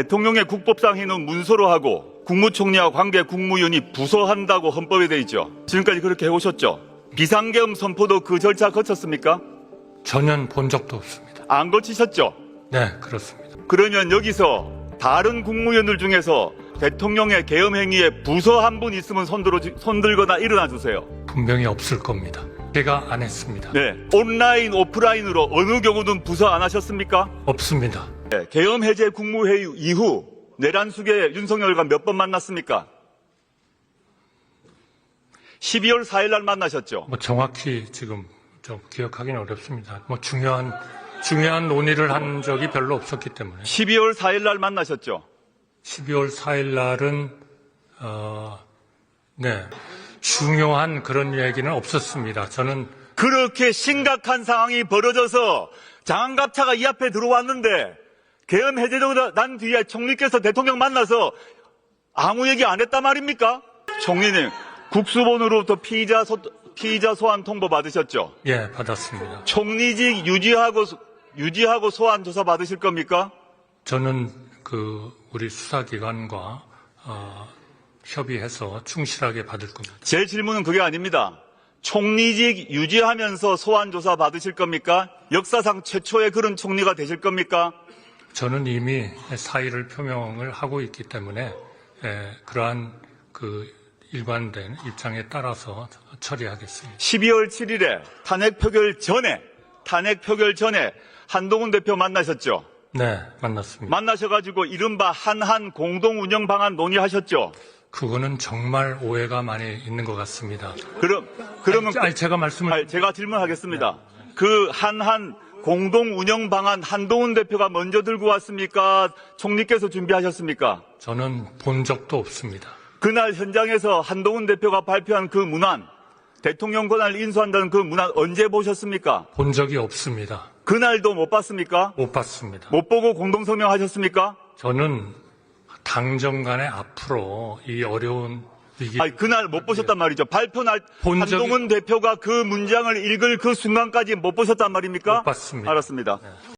대통령의 국법상 행위는 문서로 하고 국무총리와 관계 국무위원이 부서한다고 헌법에 돼 있죠. 지금까지 그렇게 해오셨죠. 비상계엄 선포도 그 절차 거쳤습니까? 전혀 본 적도 없습니다. 안 거치셨죠? 네, 그렇습니다. 그러면 여기서 다른 국무위원들 중에서 대통령의 계엄 행위에 부서 한 분 있으면 손들어 주- 손들거나 일어나 주세요. 분명히 없을 겁니다. 제가 안 했습니다. 네. 온라인, 오프라인으로 어느 경우든 부서 안 하셨습니까? 없습니다. 네. 계엄 해제 국무회의 이후 내란숙의 윤석열과 몇 번 만났습니까? 12월 4일 날 만나셨죠. 뭐 정확히 지금 좀 기억하기는 어렵습니다. 뭐 중요한 중요한 논의를 한 적이 별로 없었기 때문에 12월 4일 날 만나셨죠. 12월 4일 날은 어, 네 중요한 그런 얘기는 없었습니다. 저는 그렇게 심각한 상황이 벌어져서 장안갑차가 이 앞에 들어왔는데 계엄 해제되고 난 뒤에 총리께서 대통령 만나서 아무 얘기 안 했단 말입니까? 총리님 국수본으로부터 피의자, 소, 피의자 소환 통보 받으셨죠? 예 받았습니다. 총리직 유지하고 유지하고 소환 조사 받으실 겁니까? 저는 그 우리 수사기관과 어, 협의해서 충실하게 받을 겁니다. 제 질문은 그게 아닙니다. 총리직 유지하면서 소환 조사 받으실 겁니까? 역사상 최초의 그런 총리가 되실 겁니까? 저는 이미 사의를 표명을 하고 있기 때문에 예, 그러한 그 일관된 입장에 따라서 처리하겠습니다. 12월 7일에 탄핵 표결 전에 탄핵 표결 전에 한동훈 대표 만나셨죠? 네, 만났습니다. 만나셔가지고 이른바 한한 공동 운영 방안 논의하셨죠? 그거는 정말 오해가 많이 있는 것 같습니다. 그럼 그러면 아니, 제가 말씀을 아니, 제가 질문하겠습니다. 그 한한 공동 운영 방안 한동훈 대표가 먼저 들고 왔습니까? 총리께서 준비하셨습니까? 저는 본 적도 없습니다. 그날 현장에서 한동훈 대표가 발표한 그 문안, 대통령 권한을 인수한다는 그 문안 언제 보셨습니까? 본 적이 없습니다. 그날도 못 봤습니까? 못 봤습니다. 못 보고 공동성명 하셨습니까? 저는 당정 간에 앞으로 이 어려운 아니, 그날 못 보셨단 말이죠. 발표 날본 적이- 한동훈 대표가 그 문장을 읽을 그 순간까지 못 보셨단 말입니까? 못 봤습니다. 알았습니다.